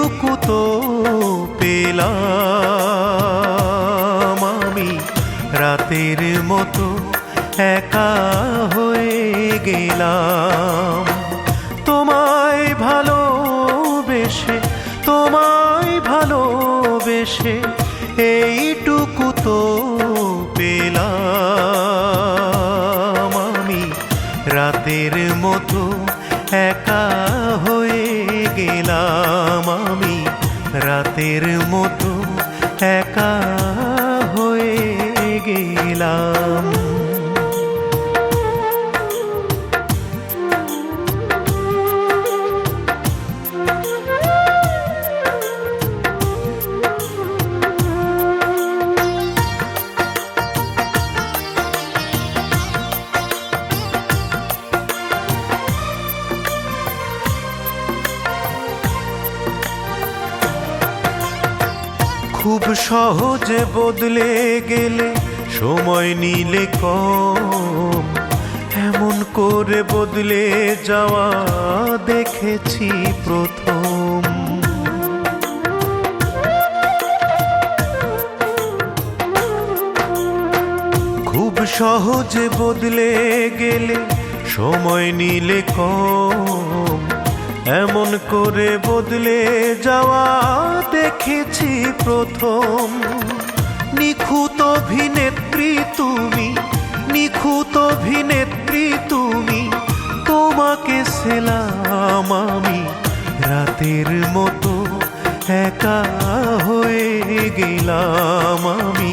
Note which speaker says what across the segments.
Speaker 1: এইটুকু তো পেলাম আমি। রাতের মতো একা হয়ে গেলাম। তোমায় ভালোবেসে তোমায় ভালোবেসে এইটুকু তো পেলাম আমি। রাতের মতো একা রাতের মতো একা সহজে বদলে গেলে সময় নিলে কম। এমন করে বদলে যাওয়া দেখেছি প্রথম। খুব সহজে বদলে গেলে সময় নিলে কম। এমন করে বদলে যাওয়া দেখেছি প্রথম। নিখুঁত অভিনেত্রী তুমি, নিখুঁত অভিনেত্রী তুমি, তোমাকে সেলাম আমি রাতের মতো একা হয়ে গেলাম আমি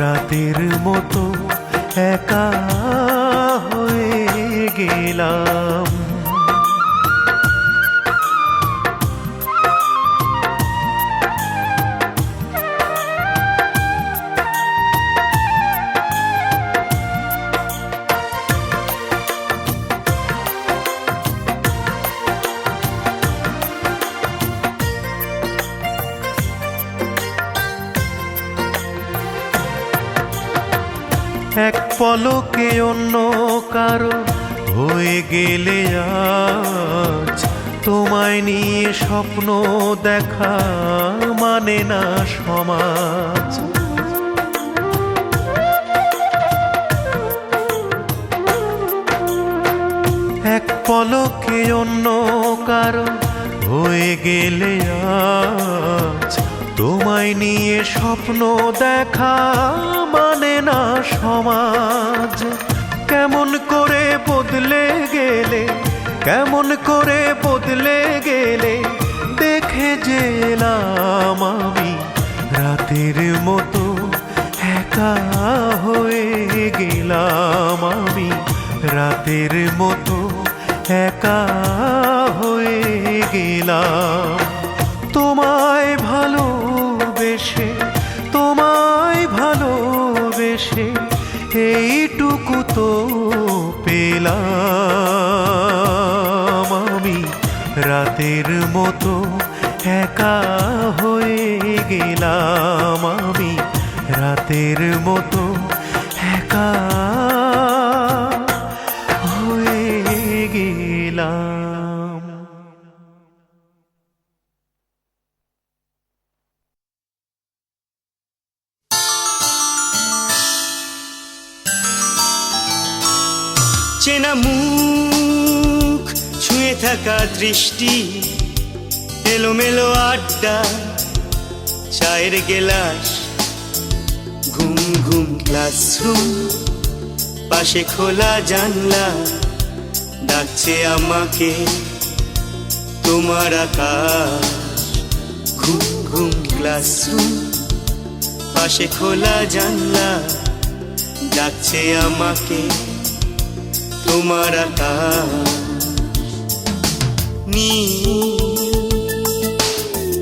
Speaker 1: রাতের মতো একা হয়ে গেলাম। এক পলকে অন্য কারও হয়ে গেলে আজ তোমায় নিয়ে স্বপ্ন দেখা মানে না সমাজ। এক পলকে অন্য কারও হয়ে গেলে আজ তোমায় নিয়ে স্বপ্ন দেখা মানে না সমাজ। কেমন করে বদলে গেলে, কেমন করে বদলে গেলে, দেখে যেলাম আমি রাতের মতো একা হয়ে গেলাম আমি রাতের মতো একা হয়ে গেলাম। তোমায় ভালোবেসে ভালোবেসে এইটুকু তো পেলাম আমি। রাতের মতো একা হয়ে গেলাম আমি। রাতের মতো
Speaker 2: চেনা মুখ, ছুঁয়ে থাকা দৃষ্টি, এলোমেলো আড্ডা, চায়ের গেলাস, ঘুম ঘুম ক্লাসরুম পাশে খোলা জানলা, ডাকছে আমাকে, তোমার আকাশ, ঘুম ঘুম ক্লাসরুম পাশে খোলা জানলা, ডাকছে আমাকে। তোমার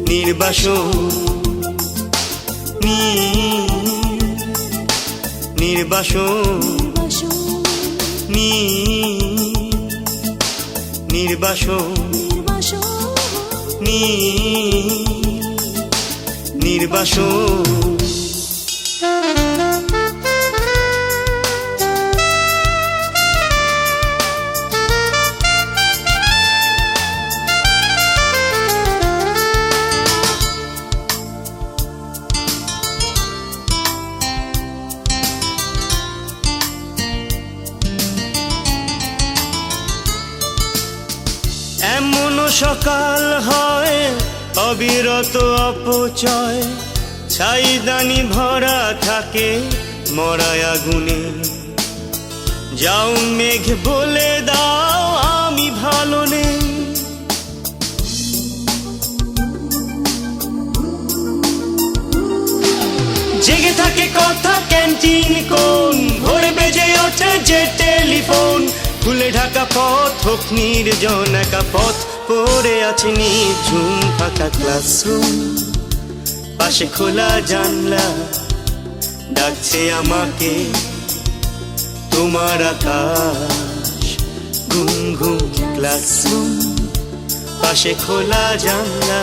Speaker 2: নির্বাসন। নির্বাসন। নির্বাসন। নির্বাসন। সকাল হয় অবিরত অপচয়। ছাইদানি ভরা থাকে মরায় আগুনে। যাও মেঘ বলে দাও আমি ভালো নেই। জেগে থাকে কথা ক্যান্টিন কোন, ভোরে বেজে ওঠে যে টেলিফোন। ফুলে ঢাকা পথ হোক নির্জন একা পথ পড়ে আছে নিঝুম ফাঁকা ক্লাসরুম পাশে খোলা জানলা, ডাকছে আমাকে তোমার আকাশ। ঘুম ঘুম ক্লাসরুম পাশে খোলা জানলা,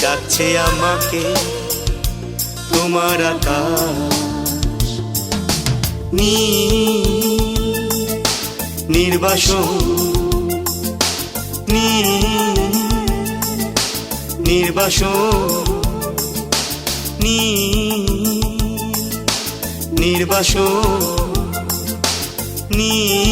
Speaker 2: ডাকছে আমাকে তোমার আকাশ। নীল নির্বাসন। নির্বাসন নি নির্বাসন নীল